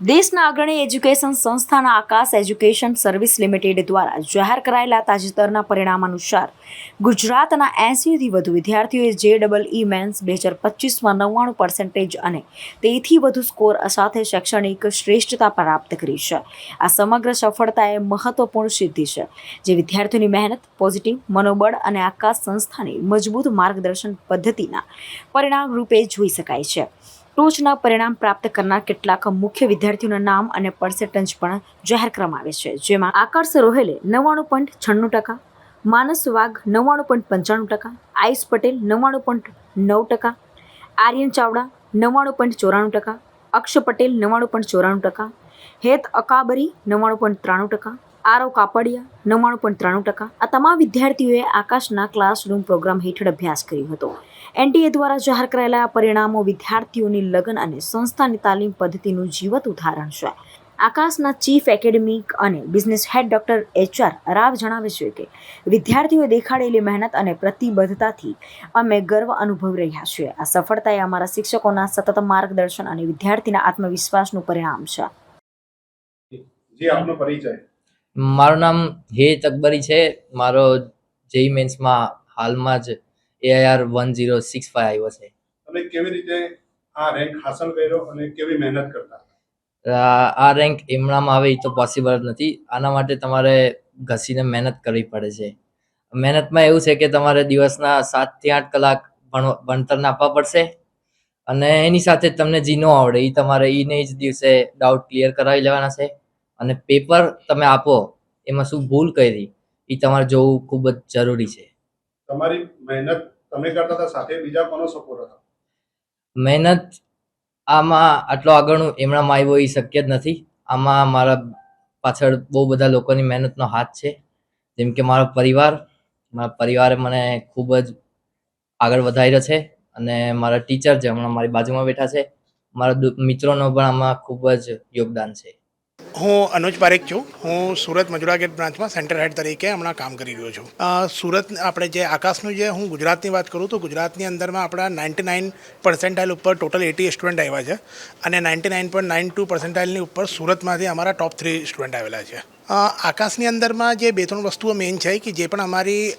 દેશના અગ્રણી એજ્યુકેશન સંસ્થાના આકાશ એજ્યુકેશન સર્વિસ લિમિટેડ દ્વારા જાહેર કરાયેલા તાજેતરના પરિણામ અનુસાર ગુજરાતના એંસીથી વધુ વિદ્યાર્થીઓએ જે ડબલ ઈ મેન્સ બે હજાર પચીસમાં નવ્વાણું પર્સન્ટેજ અને તેથી વધુ સ્કોર સાથે શૈક્ષણિક શ્રેષ્ઠતા પ્રાપ્ત કરી છે. આ સમગ્ર સફળતા એ મહત્વપૂર્ણ સિદ્ધિ છે. જે વિદ્યાર્થીઓની મહેનત, પોઝિટિવ, મનોબળ અને આકાશ સંસ્થાની મજબૂત માર્ગદર્શન પદ્ધતિના પરિણામ રૂપે જોઈ શકાય છે. ટોચના પરિણામ પ્રાપ્ત કરનાર કેટલાક મુખ્ય વિદ્યાર્થીઓના નામ અને પર્સેન્ટેજ પણ જાહેર કરવામાં આવે છે. જેમાં આકર્ષ રોહેલે નવ્વાણું પોઈન્ટ છન્નું ટકા, માનસ વાઘ નવ્વાણું પોઈન્ટ પંચાણું ટકા, આયુષ પટેલ નવ્વાણું પોઈન્ટ નવ ટકા, આર્યન ચાવડા નવ્વાણું પોઈન્ટ ચોરાણું ટકા, અક્ષ પટેલ નવ્વાણું પોઈન્ટ ચોરાણું ટકા, હેત અકાબરી નવ્વાણું પોઈન્ટ ત્રાણું ટકા આરવ કાપડિયા, નવ્વાણું પોઈન્ટ ત્રાણું ટકા. આ તમામ વિદ્યાર્થીઓએ આકાશના ક્લાસરૂમ પ્રોગ્રામ હેઠળ અભ્યાસ કર્યો હતો. એનટીએ દ્વારા જાહેર કરાયેલા પરિણામો વિદ્યાર્થીઓની લગ્ન અને સંસ્થાની તાલીમ પદ્ધતિનું જીવત ઉદાહરણ છે. આકાશના ચીફ એકેડેમિક અને business head doctor HR Rao જણાવે છે કે, વિદ્યાર્થીઓએ દેખાડેલી મહેનત અને પ્રતિબદ્ધતાથી અમે ગર્વ અનુભવી રહ્યા છીએ. આ સફળતાએ અમારા શિક્ષકોના સતત માર્ગદર્શન અને વિદ્યાર્થીના આત્મવિશ્વાસનું પરિણામ છે. જે, આપનો પરિચય. મારું નામ હેત અકબરી છે. મારો જેઈ મેન્સમાં હાલમાં જ AIR one zero six five આવ્યો છે. તમે કેવી રીતે આ રેન્ક હાંસલ કર્યો અને કેવી મહેનત કરતા? આ રેન્ક એમણામાં આવે એ તો પોસિબલ જ નથી. આના માટે તમારે ઘસીને મહેનત કરવી પડે છે. મહેનતમાં એવું છે કે તમારે દિવસના સાતથી આઠ કલાક ભણ ભણતરને આપવા પડશે અને એની સાથે તમને જી ન આવડે. એ તમારે એને જ દિવસે ડાઉટ ક્લિયર કરાવી લેવાના છે. અને પેપર તમે આપો એમાં શું ભૂલ કરી એ તમારે જોવું ખૂબ જ જરૂરી છે. તમારી મહેનત તમે કરતા હતા સાથે બીજા કોનો સપોર્ટ હતો? મહેનત આમાં આટલો આગળનું એમણામાં આવ્યો એ શક્ય જ નથી. આમાં મારા પાછળ બહુ બધા લોકોની મહેનતનો હાથ છે. જેમ કે મારો પરિવાર મારા પરિવારે મને ખૂબ જ આગળ વધાર્યો છે અને મારા ટીચર જે હમણાં મારી બાજુમાં બેઠા છે મારા મિત્રોનો પણ આમાં ખૂબ જ યોગદાન છે. હું અનુજ પારેખ છું. હું સુરત મજુરા ગેટ બ્રાન્ચમાં સેન્ટર હેડ તરીકે હમણાં કામ કરી રહ્યો છું. સુરત આપણે જે આકાશનું જે હું ગુજરાતની વાત કરું તો ગુજરાતની અંદરમાં આપણા નાઇન્ટી નાઇન પર્સન્ટાઇલ ઉપર ટોટલ એટી સ્ટુડન્ટ આવ્યા છે અને ninety nine point nine two પર્સન્ટાઇલની ઉપર સુરતમાંથી અમારા ટોપ થ્રી સ્ટુડન્ટ આવેલા છે. આકાશની અંદરમાં જે બે ત્રણ વસ્તુઓ મેઇન છે કે જે પણ અમારી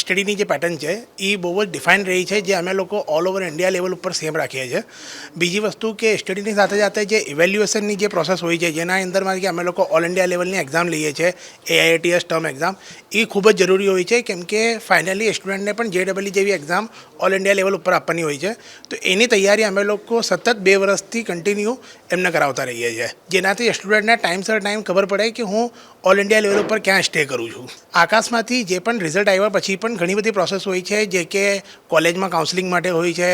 સ્ટડીની જે પેટર્ન છે એ બહુ જ ડિફાઇન રહી છે, જે અમે લોકો ઓલ ઓવર ઇન્ડિયા લેવલ ઉપર સેમ રાખીએ છીએ. બીજી વસ્તુ કે સ્ટડીની સાથે સાથે જે ઇવેલ્યુએશનની જે પ્રોસેસ હોય છે, જેના અંદરમાં કે અમે લોકો ઓલ ઇન્ડિયા લેવલની એક્ઝામ લઈએ છીએ એઆઈટીએસ ટર્મ એક્ઝામ એ ખૂબ જ જરૂરી હોય છે, કેમ કે ફાઇનલી સ્ટુડન્ટને પણ જે ડબલઈ જેવી એક્ઝામ ઓલ ઇન્ડિયા લેવલ ઉપર આપવાની હોય છે. તો એની તૈયારી અમે લોકો સતત બે વર્ષથી કન્ટિન્યુ એમને કરાવતા રહીએ છીએ. જેનાથી સ્ટુડન્ટને ટાઈમસર ટાઈમ ખબર પડે કે હું ઓલ ઇન્ડિયા લેવલ ઉપર ક્યાં સ્ટે કરું છું? આકાશમાંથી જે પણ રિઝલ્ટ આવ્યા પછી પણ ઘણી બધી પ્રોસેસ હોય છે, જે કે કોલેજમાં કાઉન્સિલિંગ માટે હોય છે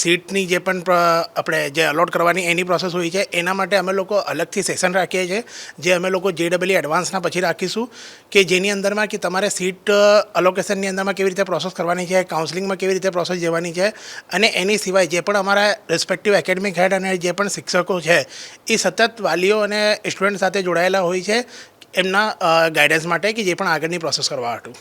સીટની જે પણ આપણે જે અલોટ કરવાની એની પ્રોસેસ હોય છે, એના માટે અમે લોકો અલગથી સેશન રાખીએ છીએ, જે અમે લોકો જે ડબલઈ એડવાન્સના પછી રાખીશું, કે જેની અંદરમાં કે તમારે સીટ અલોકેશનની અંદરમાં કેવી રીતે પ્રોસેસ કરવાની છે કાઉન્સિલિંગમાં કેવી રીતે પ્રોસેસ જવાની છે, અને એની સિવાય જે પણ અમારા રિસ્પેક્ટિવ એકેડમિક હેડ અને જે પણ શિક્ષકો છે, એ સતત વાલીઓ અને સ્ટુડન્ટ સાથે જોડાયેલા હોય છે એમના ગાઈડન્સ માટે કે જે પણ આગળની પ્રોસેસ કરવા હતું.